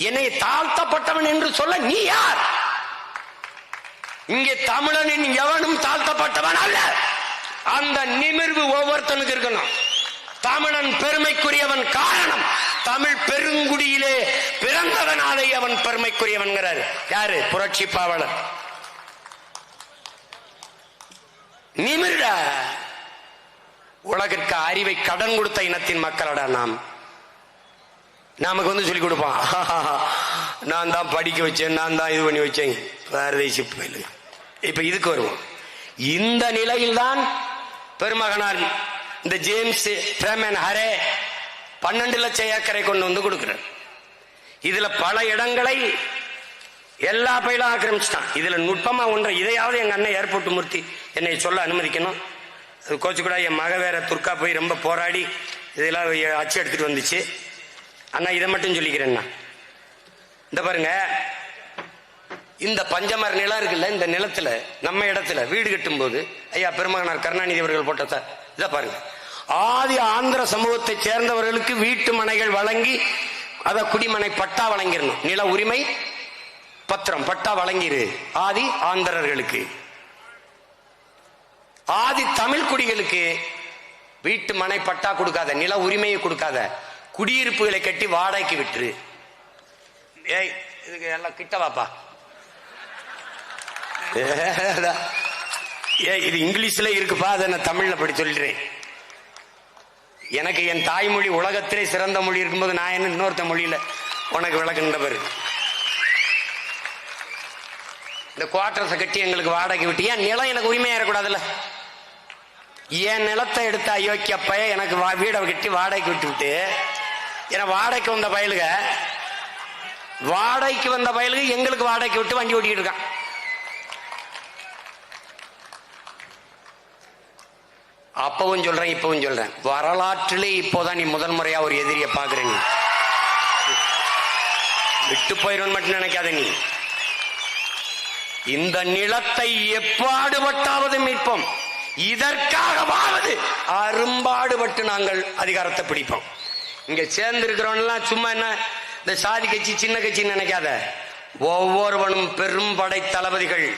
என்னை தாழ்த்தப்பட்டவன் என்று சொல்ல நீ யார்? இங்கே தமிழனின் எவனும் தாழ்த்தப்பட்டவன் அல்ல. அந்த நிமிர்வு ஒவ்வொருத்தனுக்கு இருக்கணும். தமிழன் பெருமைக்குரியவன் காரணம் தமிழ் பெருங்குடியிலே பிறந்தவனாலே அவன் பெருமைக்குரியவன்கிறாரு. யாரு? புரட்சி பாவலர். நிமிர்டா உலகிற்கு அறிவை கடன் கொடுத்த இனத்தின் மக்களடா நாம். நமக்கு வந்து சொல்லி கொடுப்பான். நான் தான் படிக்க வச்சேன் நான் தான் இது பண்ணி வச்சேன். பாரதேசி பயிலு. இப்ப இதுக்கு வருவோம். இந்த நிலையில்தான் பெருமகனார் இந்த ஜேம்ஸ் பிரேமன் ஹரே பன்னெண்டு லட்சம் ஏக்கரை கொண்டு வந்து கொடுக்கிறார். இதுல பல இடங்களை எல்லா பயிலும் ஆக்கிரமிச்சிட்டான். இதுல நுட்பமா ஒன்று இதையாவது எங்க அண்ணன் ஏர்போர்ட் மூர்த்தி என்னை சொல்ல அனுமதிக்கணும். அது கோச்சு கூட என் மக வேற துர்கா போய் ரொம்ப போராடி இதெல்லாம் அச்சு எடுத்துட்டு வந்துச்சு. அண்ணா இதை மட்டும் சொல்லிக்கிறேன்னா இந்த பாருங்க இந்த பஞ்சமர நிலம் இருக்குல்ல இந்த நிலத்துல நம்ம இடத்துல வீடு கட்டும் போது ஐயா பெருமகனார் கருணாநிதி அவர்கள் போட்ட இதை பாருங்க. ஆதி ஆந்திர சமூகத்தை சேர்ந்தவர்களுக்கு வீட்டு மனைகள் வழங்கி அதை குடிமனை பட்டா வழங்கிடணும். நில உரிமை பத்திரம் பட்டா வழங்கிரு. ஆதி ஆந்திரர்களுக்கு. ஆதி தமிழ் குடிகளுக்கு வீட்டு மனை பட்டா கொடுக்காத நில உரிமையை கொடுக்காத குடியிருப்புகளை கட்டி வாடகைக்கு விட்டுரு. ஏய் இதுக்கு எல்லாம் கிட்ட வாப்பா. ஏடா. ஏய் இது இங்கிலீஷ்ல இருக்குப்பா அதை நான் தமிழ்ல படி சொல்லிடுறேன். எனக்கு என் தாய்மொழி உலகத்திலே சிறந்த மொழி இருக்கும்போது நான் என்ன இன்னொருத்த மொழியில உனக்கு விளக்குன்றவர் இந்த குவார்டர்ஸை கட்டி எங்களுக்கு வாடகை விட்டு ஏன் நிலம் எனக்கு உரிமையா இருக்கக்கூடாதுல்ல? என் நிலத்தை எடுத்த அயோக்கியப்பைய எனக்கு வா- வீடை கட்டி வாடகைக்கு விட்டு விட்டு ஏன்னா வாடகைக்கு வந்த பயலுக வாடகைக்கு வந்த பயலுக எங்களுக்கு வாடகைக்கு விட்டு வண்டி ஓட்டிக்கிட்டு இருக்கான். அப்பவும் சொல்றேன் இப்பவும் சொல்றேன். வரலாற்றிலே இப்போதான் நீ முதல் முறையா ஒரு எதிரியை பாக்குற நீ. விட்டு போயிடும் மட்டும் நினைக்காத நீ. இந்த நிலத்தை எப்பாடுபட்டாவது மீட்போம். இதற்காகவாவது அரும்பாடுபட்டு நாங்கள் அதிகாரத்தை பிடிப்போம். இங்க சேர்ந்து இருக்கிறவன்லாம் சும்மா என்ன இந்த சாதி கட்சி சின்ன கட்சின்னு நினைக்காத. ஒவ்வொருவனும் பெரும் படை தளபதிகள்.